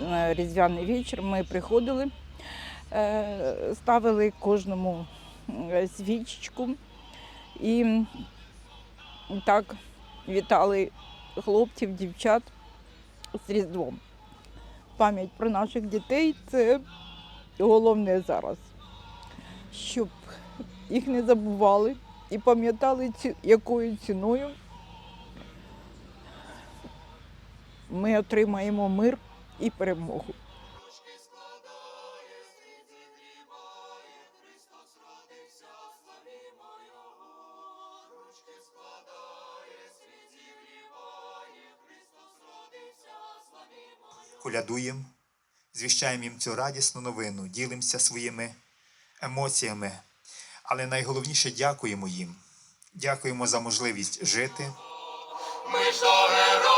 е, різдвяний вечір ми приходили, е, ставили кожному е, свічечку і так вітали хлопців, дівчат з Різдвом. Пам'ять про наших дітей це головне зараз, щоб їх не забували і пам'ятали, якою ціною ми отримаємо мир і перемогу. колядуємо, звіщаємо їм цю радісну новину, ділимося своїми емоціями. Але найголовніше дякуємо їм. Дякуємо за можливість жити, Ми ж до